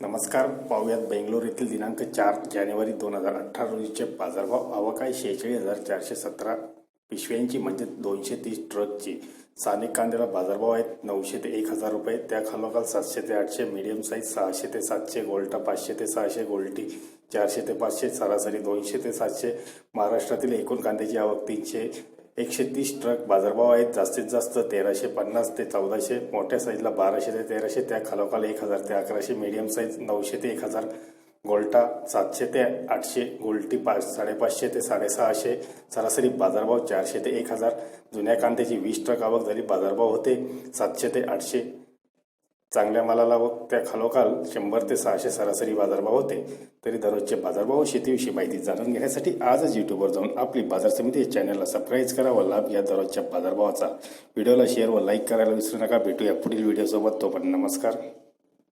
नमस्कार पाहुयात बेंगलोर येथील दिनांक चार जानेवारी दोन हजार अठरा रोजीचे बाजारभाव. आवक शेहेचाळीस हजार चारशे सतरा. पिशव्यांची म्हणजे दोनशे तीस ट्रकची. स्थानिक कांद्याला बाजारभाव आहेत नऊशे ते एक हजार रुपये. त्या खालोखाल सातशे ते आठशे मीडियम साईज सहाशे ते सातशे गोल्टा पाचशे ते सहाशे गोल्टी चारशे ते पाचशे सरासरी दोनशे ते सातशे. महाराष्ट्रातील एकूण कांद्याची आवक तीनशे एकशे तीस ट्रक बाजारभाव आहेत. जास्तीत जास्त तेराशे पन्नास ते चौदाशे मोठ्या साईजला बाराशे ते तेराशे त्या खालोखाल एक हजार ते अकराशे मीडियम साईज नऊशे ते एक हजार गोल्टा सातशे ते आठशे गोल्टी पाच साडेपाचशे ते साडेसहाशे सरासरी बाजारभाव चारशे ते एक हजार जुन्या कांद्याची वीस ट्रक आवक झाली बाजारभाव होते सातशे ते आठशे चांगल्या मालाला व त्या खालोखाल शंभर ते सहाशे सरासरी बाजारभाव होते. तरी दररोजचे बाजारभाव शेतीविषयी माहिती जाणून घेण्यासाठी आजच युट्यूबवर जाऊन आपली बाजार समिती चॅनलला सबस्क्राईब करा व लाभ या दररोजच्या बाजारभावाचा. व्हिडिओला शेअर व लाईक करायला विसरू नका. भेटूया पुढील व्हिडिओसोबत तोपर्यंत नमस्कार.